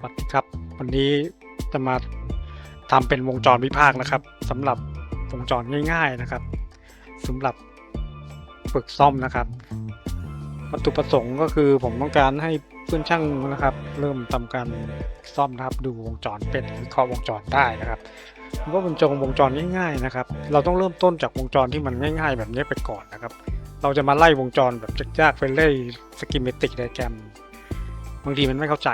สวัสดีครับ วันนี้จะมาทำเป็นวงจรวิพากษ์นะครับสำหรับวงจรง่ายๆนะครับสำหรับฝึกซ่อมนะครับวัตถุประสงค์ก็คือผมต้องการให้เพื่อนช่างนะครับ เริ่มทำการซ่อมนะครับ ดูวงจรเป็นวิเคราะห์วงจรได้นะครับผมว่าเป็นจงวงจรง่ายๆนะครับ เราต้องเริ่มต้นจากวงจรที่มันง่าย ๆ แบบนี้ไปก่อนนะครับ เราจะมาไล่วงจรแบบยากๆไปเล่สกิมเมติกไดแกรมบางทีมันไม่เข้าใจ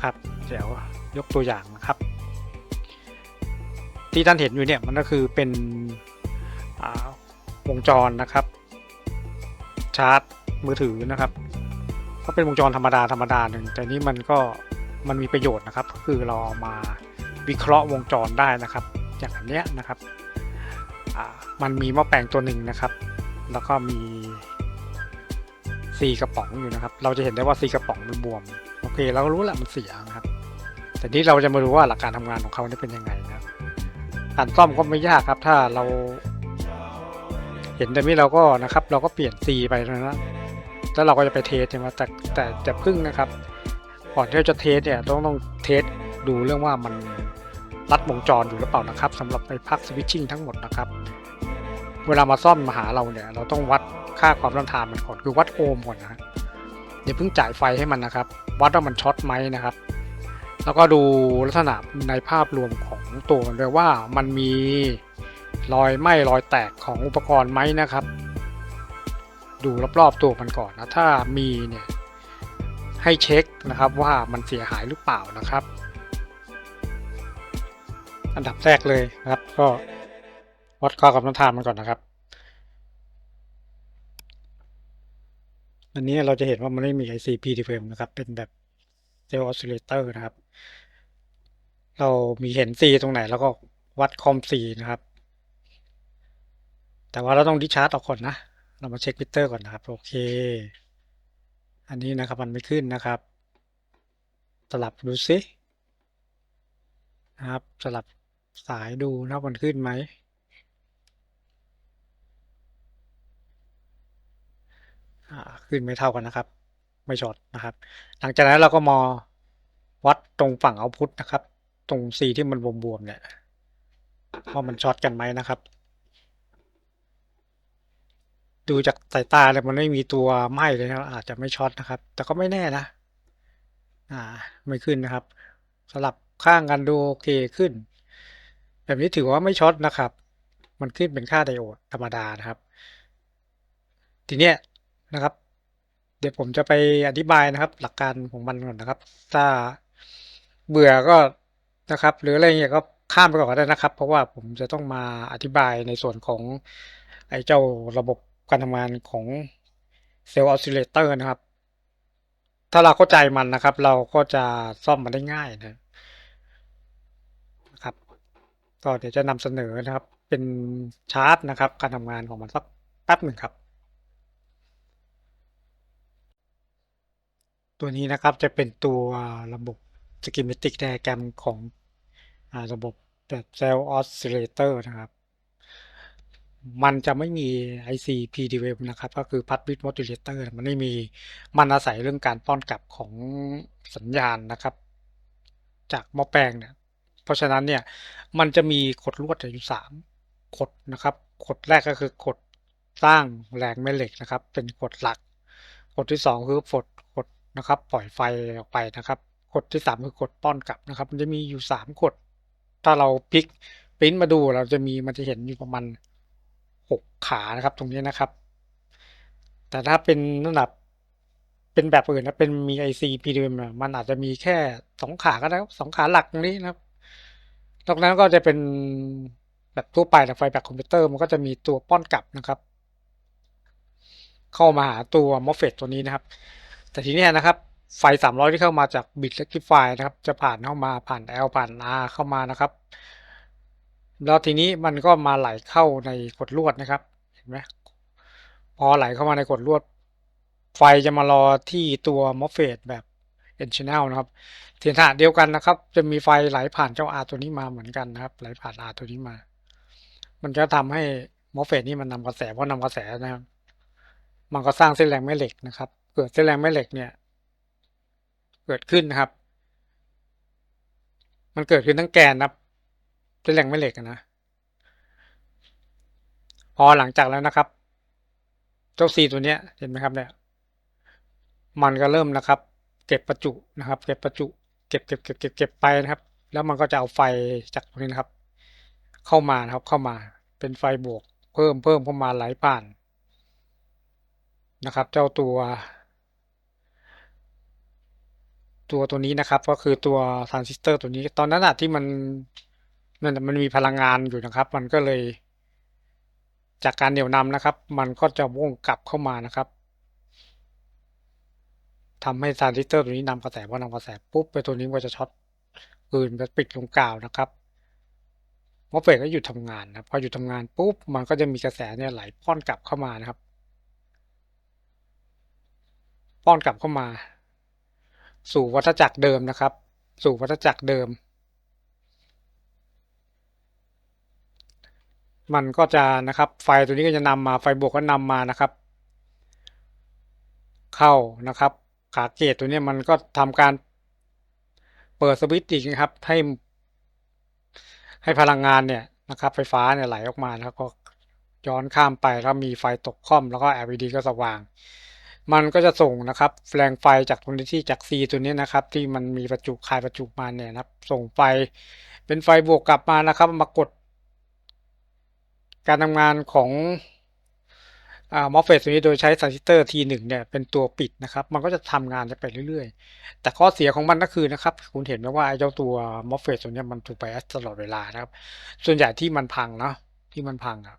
นะครับ เดี๋ยวยกตัวอย่างนะครับ ที่ท่านเห็นอยู่เนี่ยมันก็คือเป็นวงจรนะครับ ชาร์จมือถือนะครับก็เป็นวงจรธรรมดาธรรมดาหนึ่งแต่นี้มันก็มันมีประโยชน์นะครับ คือเราเอามาวิเคราะห์วงจรได้นะครับ อย่างอันเนี้ยนะครับมันมีหม้อแปลงตัวหนึ่งนะครับ แล้วก็มีซีกระป๋องอยู่นะครับ เราจะเห็นได้ว่าซีกระป๋องมันบวม เคเรารู้แหละมันเสียครับ แต่นี้เราจะมาดูว่าหลักการทำงานของเขาเนี่เป็นยังไงนะครับการซ่อมก็ไม่ยากครับ ถ้าเรา เห็นแบบนี้เราก็นะครับ เราก็เปลี่ยนซีไปนะแล้วเราก็จะไปเทสใช่ไหมแต่แต่จะพึ่งนะครับก่อนที่เราจะเทสเนี่ยต้องต้องเทสดูเรื่องว่ามันรัดวงจรอยู่หรือเปล่านะครับสำหรับในพักสวิตชิ่งทั้งหมดนะครับ เวลามาซ่อมมาหาเราเนี่ย เราต้องวัดค่าความต้านทานมันก่อนคือวัดโอห์มก่อนนะอย่าเพิ่งจ่ายไฟให้มันนะครับ วัดว่ามันช็อตไหมนะครับ แล้วก็ดูลักษณะในภาพรวมของตัวมันด้วยว่ามันมีรอยไหม้รอยแตกของอุปกรณ์ไหมนะครับ ดูรอบๆตัวมันก่อนนะถ้ามีเนี่ยให้เช็คนะครับว่ามันเสียหายหรือเปล่านะครับ อันดับแรกเลยนะครับ ก็วัดค่าความต้านทานมันก่อนนะครับ อันนี้เราจะเห็นว่ามันไม่มี IC PDFM นะครับ เป็นแบบเซลล์ออสซิเลเตอร์นะครับ เรามีเห็น C ตรงไหนแล้วก็วัดคอม C นะครับ แต่ว่าเราต้องดิชาร์จออกก่อนนะ เรามาเช็คมิเตอร์ก่อนนะครับ โอเค อันนี้นะครับมันไม่ขึ้นนะครับ สลับดูซิ นะครับ สลับสายดูนะมันขึ้นไหม อ่า ขึ้นไม่เท่ากันนะครับ ไม่ช็อตนะครับ หลังจากนั้นเราก็มาวัดตรงฝั่งเอาพุทนะครับ ตรงสีที่มันบวมๆเนี่ยว่ามันช็อตกันไหมนะครับ ดูจากสายตาเลยมันไม่มีตัวไหม้เลยนะอาจจะไม่ช็อตนะครับ แต่ก็ไม่แน่นะ อ่า ไม่ขึ้นนะครับสลับข้างกันดูโอเคขึ้น แบบนี้ถือว่าไม่ช็อตนะครับ มันขึ้นเป็นค่าไดโอดธรรมดานะครับ ทีเนี้ย นะครับ เดี๋ยวผมจะไปอธิบายนะครับ หลักการของมันก่อนนะครับ ถ้าเบื่อก็นะครับ หรืออะไรเงี้ยก็ข้ามไปก่อนก็ได้นะครับ เพราะว่าผมจะต้องมาอธิบายในส่วนของไอ้เจ้าระบบการทำงานของเซลล์ออสซิเลเตอร์นะครับ ถ้าเราเข้าใจมันนะครับ เราก็จะซ่อมมันได้ง่ายนะนะครับ ก็เดี๋ยวจะนำเสนอนะครับ เป็นชาร์ตนะครับ การทำงานของมันสักแป๊บหนึ่งครับ ตัวนี้นะครับจะเป็นตัวระบบ schematic diagram ของอาระบบแบบ cell oscillator นะครับ มันจะไม่มี IC PDWM นะครับ ก็คือ pulse width modulator มันไม่มีมันอาศัยเรื่องการป้อนกลับของสัญญาณนะครับ จากหม้อแปลงเนี่ยเพราะฉะนั้นเนี่ยมันจะมีขดลวดอยู่สามขดนะครับขดแรกก็คือกดสร้างแรงแม่เหล็กนะครับ เป็นกดหลักกดที่สองคือกดกด นะครับ ปล่อยไฟออกไปนะครับกดที่สามคือกดป้อนกลับนะครับ มันจะมีอยู่สามกดถ้าเราพลิกปริ้นมาดูเราจะมีมันจะเห็นอยู่ประมาณหกขานะครับ ตรงนี้นะครับ แต่ถ้าเป็นระดับเป็นแบบอื่นนะเป็นมี IC PDM อะมันอาจจะมีแค่สองขาก็ได้ครับสองขาหลักตรงนี้นะครับนอกนั้นก็จะเป็นแบบทั่วไปนะไฟแบบคอมพิวเตอร์มันก็จะมีตัวป้อนกลับนะครับ เข้ามาหาตัว MOSFET ตัวนี้นะครับ แต่ทีนี้นะครับไฟ 300 ที่เข้ามาจากบิต rectify นะครับ จะผ่านเข้ามาผ่าน L ผ่าน R เข้ามานะครับ แล้วทีนี้มันก็มาไหลเข้าในกดลวดนะครับ เห็นไหมพอไหลเข้ามาในกดลวด ไฟจะมารอที่ตัว MOSFET แบบ N channel นะครับเทียนถาเดียวกันนะครับ จะมีไฟไหลผ่านเจ้า R ตัวนี้มาเหมือนกันนะครับ ไหลผ่าน R ตัวนี้มา มันจะทำให้ MOSFET นี่มันนำกระแสเพราะนำกระแสนะครับ มันก็สร้างเส้นแรงแม่เหล็กนะครับ เกิดเส้นแรงแม่เหล็กเนี่ย เกิดขึ้นนะครับ มันเกิดขึ้นทั้งแกนนะเส้นแรงแม่เหล็กอะนะพอหลังจากแล้วนะครับ เจ้าซีตัวเนี้ยเห็นไหมครับเนี่ยมันก็เริ่มนะครับ เก็บประจุนะครับ เก็บประจุ เก็บเก็บเก็บเก็บเก็บไปนะครับ แล้วมันก็จะเอาไฟจากตรงนี้นะครับ เข้ามานะครับเข้ามา เป็นไฟบวก เพิ่มเพิ่มเข้ามาไหลผ่านนะครับ เจ้าตัว ตัวตัวนี้นะครับ ก็คือตัวทรานซิสเตอร์ตัวนี้ ตอนนั้นอะที่มันมันมันมีพลังงานอยู่นะครับ มันก็เลย จากการเหนี่ยวนำนะครับ มันก็จะว่งกลับเข้ามานะครับทำให้ทรานซิสเตอร์ตัวนี้นำกระแสพอนำกระแสปุ๊บไปตัวนี้ก็จะช็อตปืนจะปิดลงกาวนะครับมอเฟตก็หยุดทำงานนะพอหยุดทำงานปุ๊บมันก็จะมีกระแสเนี่ยไหลป้อนกลับเข้ามานะครับ ป้อนกลับเข้ามา สู่วัฏจักรเดิมนะครับ สู่วัฏจักรเดิม มันก็จะนะครับ ไฟตัวนี้ก็จะนำมาไฟบวกก็นำมานะครับ เข้านะครับ ขาเกตตัวนี้มันก็ทำการเปิดสวิตช์อีกนะครับให้ให้พลังงานเนี่ยนะครับ ไฟฟ้าเนี่ยไหลออกมาแล้วก็ย้อนข้ามไปแล้วมีไฟตกค่อมแล้วก็ LED ก็สว่าง มันก็จะส่งนะครับแรงไฟจากตรงนี้ที่จาก C ตัวนี้นะครับ ที่มันมีประจุคายประจุมาเนี่ยนะครับ ส่งไฟเป็นไฟบวกกลับมานะครับ มากด การทำงานของมอฟเฟตตัวนี้โดยใช้ทรานซิสเตอร์ T1 เนี่ยเป็นตัวปิดนะครับ มันก็จะทำงานไปเรื่อยๆ แต่ข้อเสียของมันก็คือนะครับ คุณเห็นไหมว่าไอ้เจ้าตัวมอฟเฟตตัวนี้มันถูกไบแอสตลอดเวลานะครับ ส่วนใหญ่ที่มันพังเนาะที่มันพังอะ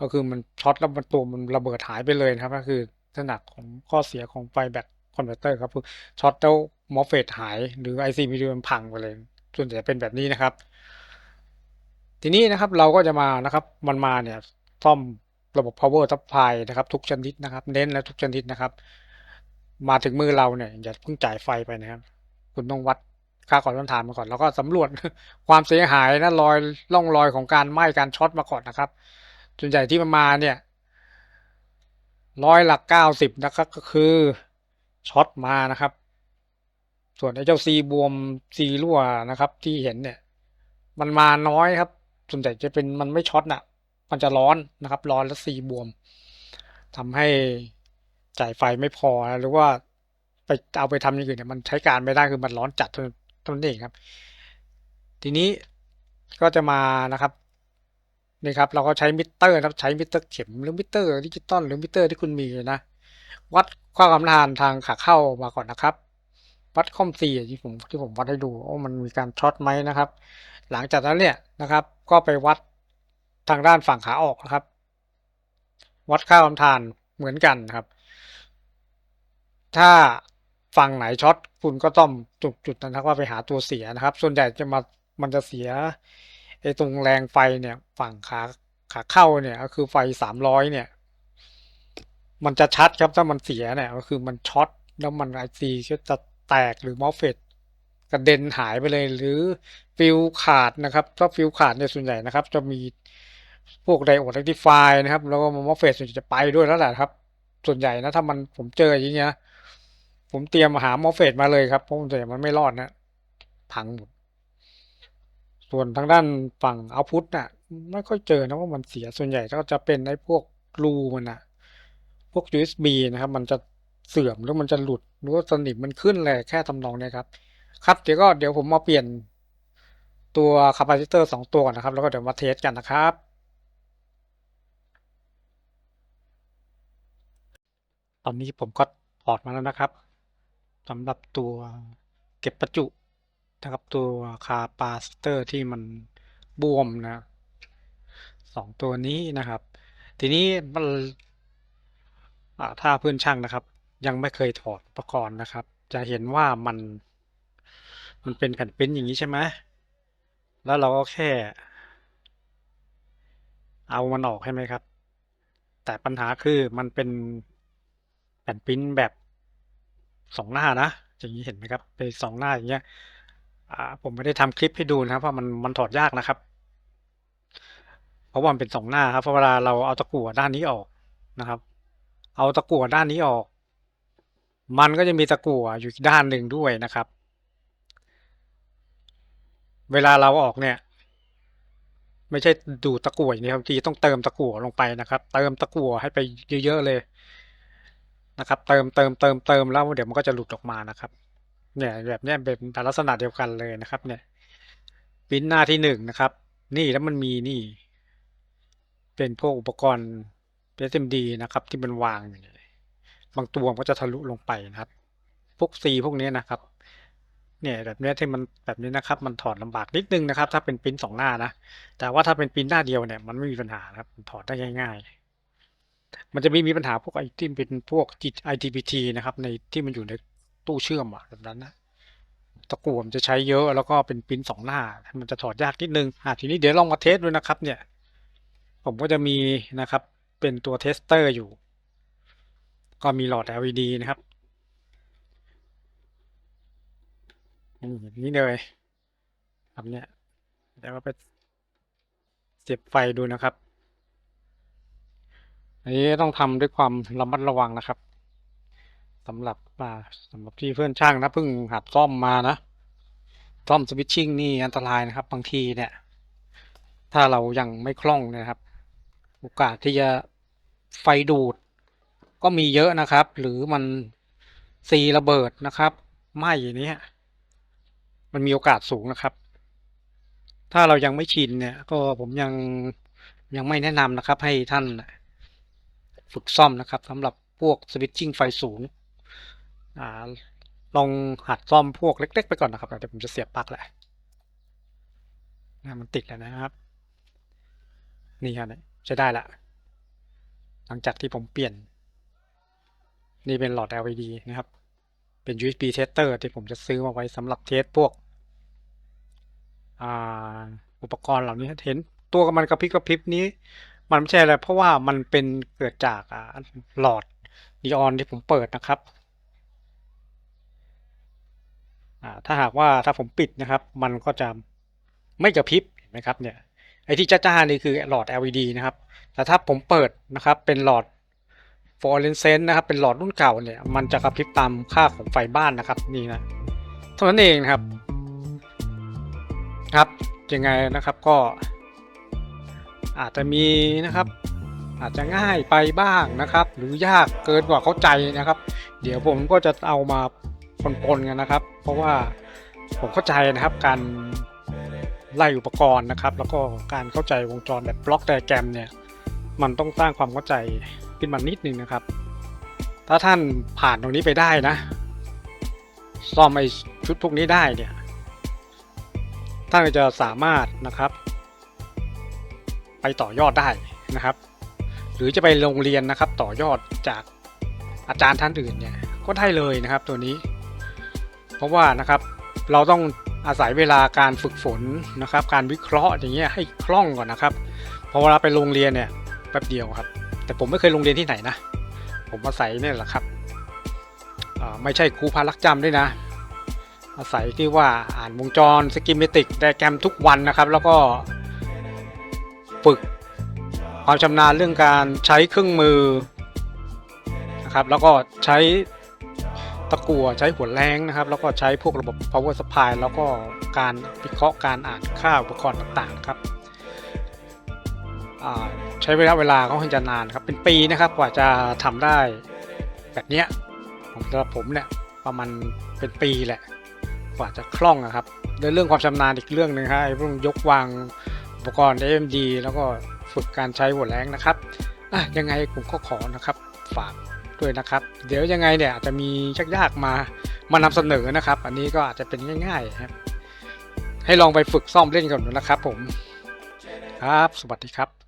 ก็คือมันช็อตแล้วมันตัวมันระเบิดหายไปเลยนะครับ ก็คือ ษณะของข้อเสียของไฟแบตคอนเวอร์เตอร์ครับคือช็อตแล้วมอฟเฟตหายหรือ IC มีดีมันพังไปเลย ส่วนใหญ่เป็นแบบนี้นะครับ ทีนี้นะครับเราก็จะมานะครับมันมาเนี่ยซ่อมระบบ power supply นะครับ ทุกชนิดนะครับ เน้นและทุกชนิดนะครับ มาถึงมือเราเนี่ยอย่าเพิ่งจ่ายไฟไปนะครับ คุณต้องวัดค่าก่อนต้นทานมาก่อน แล้วก็สำรวจความเสียหายนะรอยร่องรอยของการไหม้การช็อตมาก่อนนะครับ ส่วนใหญ่ที่มันมาเนี่ย ร้อยหลักเก้าสิบนะครับก็คือช็อตมานะครับ ส่วนไอ้เจ้าซีบวมซีรั่วนะครับ ที่เห็นเนี่ย มันมาน้อยครับ ส่วนใหญ่จะเป็นมันไม่ช็อตน่ะ มันจะร้อนนะครับ ร้อนแล้วซีบวมทำให้จ่ายไฟไม่พอหรือว่าไปเอาไปทำอย่างอื่นเนี่ยมันใช้การไม่ได้คือมันร้อนจัดตัวนั้นเองครับ ทีนี้ก็จะมานะครับ นี่ครับเราก็ใช้มิเตอร์ครับใช้มิเตอร์เข็มหรือมิเตอร์ดิจิตอลหรือมิเตอร์ที่คุณมีนะ วัดความทานทางขาเข้ามาก่อนนะครับวัดคอมซีที่ผมที่ผมวัดให้ดูว่ามันมีการช็อตไหมนะครับ หลังจากนั้นเนี่ยนะครับ ก็ไปวัดทางด้านฝั่งขาออกนะครับ วัดค่าความทานเหมือนกันครับ ถ้าฝั่งไหนช็อตคุณก็ต้องจุดจุดนั้นว่าไปหาตัวเสียนะครับ ส่วนใหญ่จะมามันจะเสีย ไอ้ตรงแรงไฟเนี่ยฝั่งขาขาเข้าเนี่ยก็คือไฟสามร้อยเนี่ย มันจะชัดครับถ้ามันเสียเนี่ยก็คือมันช็อตแล้วมันไอซีก็จะแตกหรือมอฟเฟตกระเด็นหายไปเลยหรือฟิวขาดนะครับถ้าฟิวขาดเนี่ยส่วนใหญ่นะครับ จะมีพวกไดโอดเรกติฟายนะครับ แล้วก็มอฟเฟตส่วนใหญ่จะไปด้วยแล้วแหละครับ ส่วนใหญ่นะถ้ามันผมเจออย่างเงี้ยผมเตรียมหามอฟเฟตมาเลยครับเพราะส่วนใหญ่มันไม่รอดนะพังหมด ส่วนทางด้านฝั่งเอาพุทน่ะ ไม่ค่อยเจอนะว่ามันเสียส่วนใหญ่ก็จะเป็นไอ้พวกรูมันอะพวก USB นะครับ มันจะเสื่อมหรือมันจะหลุดหรือว่าสนิมมันขึ้นเลยแค่ทำนองนี้ครับ ครับเดี๋ยวก็เดี๋ยวผมมาเปลี่ยนตัวคาปาซิเตอร์สองตัวก่อนนะครับ แล้วก็เดี๋ยวมาเทสกันนะครับตอนนี้ผมก็ถอดมาแล้วนะครับสำหรับตัวเก็บประจุ นะครับตัวคาปาซิเตอร์ที่มันบวมนะสองตัวนี้นะครับ ทีนี้มันถ้าเพื่อนช่างนะครับ ยังไม่เคยถอดอุปกรณ์นะครับ จะเห็นว่ามันมันเป็นแผ่นปิ้นอย่างนี้ใช่ไหมแล้วเราก็แค่ เอามันออกใช่ไหมครับ แต่ปัญหาคือมันเป็นแผ่นปิ้นแบบสองหน้านะอย่างนี้เห็นไหมครับ เป็นสองหน้าอย่างเงี้ย อ่าผมไม่ได้ทำคลิปให้ดูนะครับเพราะมันมันถอดยากนะครับ เพราะว่ามันเป็นสองหน้าครับเพราะเวลาเราเอาตะกั่วด้านนี้ออกนะครับ เอาตะกั่วด้านนี้ออก มันก็จะมีตะกั่วอยู่อีกด้านหนึ่งด้วยนะครับ เวลาเราออกเนี่ย ไม่ใช่ดูตะกั่วอย่างนี้ครับบางทีต้องเติมตะกั่วลงไปนะครับ เติมตะกั่วให้ไปเยอะๆเลยนะครับ เติมเติมเติมเติมแล้วเดี๋ยวมันก็จะหลุดออกมานะครับ เนี่ยแบบเนี้ยเป็นลักษณะเดียวกันเลยนะครับ เนี่ยปิ้นหน้าที่หนึ่งนะครับ นี่แล้วมันมีนี่ เป็นพวกอุปกรณ์ SMD นะครับ ที่มันวางอยู่เนี่ยบางตัวมันก็จะทะลุลงไปนะครับ พวก C พวกนี้นะครับ เนี่ยแบบนี้ที่มันแบบนี้นะครับ มันถอดลำบากนิดนึงนะครับ ถ้าเป็นปิ้นสองหน้านะแต่ว่าถ้าเป็นปิ้นหน้าเดียวเนี่ย มันไม่มีปัญหาครับถอดได้ง่ายๆมันจะไม่มีปัญหาพวกไอที่เป็นพวก ITPT นะครับในที่มันอยู่ใน ตู้เชื่อมอะแบบนั้นนะตะกั่วมันจะใช้เยอะแล้วก็เป็นปิ้นสองหน้า มันจะถอดยากนิดนึงอะทีนี้เดี๋ยวลองมาเทสดูนะครับ เนี่ย ผมก็จะมีนะครับ เป็นตัวเทสเตอร์อยู่ ก็มีหลอด LED นะครับนี่แบบนี้เลยครับเนี่ยเดี๋ยวไปเสียบไฟดูนะครับอันนี้ต้องทำด้วยความระมัดระวังนะครับ สำหรับอ่าสำหรับที่เพื่อนช่างนะเพิ่งหัดซ่อมมานะ ซ่อมสวิตชิ่งนี่อันตรายนะครับ บางทีเนี่ย ถ้าเรายังไม่คล่องนะครับ โอกาสที่จะไฟดูด ก็มีเยอะนะครับ หรือมันซีระเบิดนะครับไหม้อย่างนี้ยมันมีโอกาสสูงนะครับ ถ้าเรายังไม่ชินเนี่ย ก็ผมยังยังไม่แนะนำนะครับ ให้ท่านฝึกซ่อมนะครับสำหรับพวกสวิตชิ่งไฟสูง ลองหัดซ่อมพวกเล็ก ๆ ไปก่อนนะครับเดี๋ยวผมจะเสียบปลั๊กแหละนะมันติดแล้วนะครับ นี่ครับใช้ได้ละ หลังจากที่ผมเปลี่ยน นี่เป็นหลอด LED นะครับ เป็น USB tester ที่ผมจะซื้อมาไว้สำหรับเทสพวกอุปกรณ์เหล่านี้เห็นตัวมันกระพริบกระพริบนี้ มันไม่ใช่อะไรเพราะว่ามันเป็นเกิดจากหลอดนีออนที่ผมเปิดนะครับ ถ้าหากว่าถ้าผมปิดนะครับ มันก็จะไม่กระพริบเห็นไหมครับเนี่ยไอ้ที่จ้าๆนี่คือหลอด LED นะครับ แต่ถ้าผมเปิดนะครับเป็นหลอดฟลูออเรสเซนต์นะครับ เป็นหลอดรุ่นเก่าเนี่ย มันจะกระพริบตามค่าของไฟบ้านนะครับ นี่นะ เท่านั้นเองนะครับ ครับ ยังไงนะครับก็ อาจจะมีนะครับ อาจจะง่ายไปบ้างนะครับ หรือยากเกินกว่าเข้าใจนะครับ เดี๋ยวผมก็จะเอามา ปนๆกันนะครับ เพราะว่าผมเข้าใจนะครับการไล่อุปกรณ์นะครับ แล้วก็การเข้าใจวงจรแบบบล็อกไดแกรมเนี่ยมันต้องสร้างความเข้าใจขึ้นมานิดนึงนะครับ ถ้าท่านผ่านตรงนี้ไปได้นะซ่อมไอชุดพวกนี้ได้เนี่ยท่านจะสามารถนะครับ ไปต่อยอดได้นะครับ หรือจะไปโรงเรียนนะครับต่อยอดจากอาจารย์ท่านอื่นเนี่ยก็ได้เลยนะครับตัวนี้ เพราะว่านะครับเราต้องอาศัยเวลาการฝึกฝนนะครับ การวิเคราะห์อย่างเงี้ยให้คล่องก่อนนะครับพอเวลาไปโรงเรียนเนี่ยแป๊บเดียวครับ แต่ผมไม่เคยโรงเรียนที่ไหนนะ ผมอาศัยเนี่ยแหละครับไม่ใช่ครูพารักจำด้วยนะ อาศัยที่ว่าอ่านวงจรสกิมเมติกไดแกรมทุกวันนะครับ แล้วก็ฝึกความชำนาญเรื่องการใช้เครื่องมือนะครับ แล้วก็ใช้ ตะกัวใช้หัวแรงนะครับ แล้วก็ใช้พวกระบบ power supply แล้วก็การวิเคราะห์การอ่านค่าอุปกรณ์ต่างๆครับใช้เวลาเวลาค่อนจะนานครับ เป็นปีนะครับกว่าจะทำได้แบบเนี้ยสำหรับผมเนี่ยประมาณเป็นปีแหละ กว่าจะคล่องนะครับในเรื่องความชำนาญอีกเรื่องหนึ่งครับไอ้พวกยกวางอุปกรณ์ AMD แล้วก็ฝึกการใช้หัวแรงนะครับอะยังไงผมก็ขอนะครับ ฝาก ด้วยนะครับ เดี๋ยวยังไงเนี่ยอาจจะมียากๆมามานำเสนอนะครับ อันนี้ก็อาจจะเป็นง่ายๆครับ ให้ลองไปฝึกซ่อมเล่นกันนะครับผม ครับ สวัสดีครับ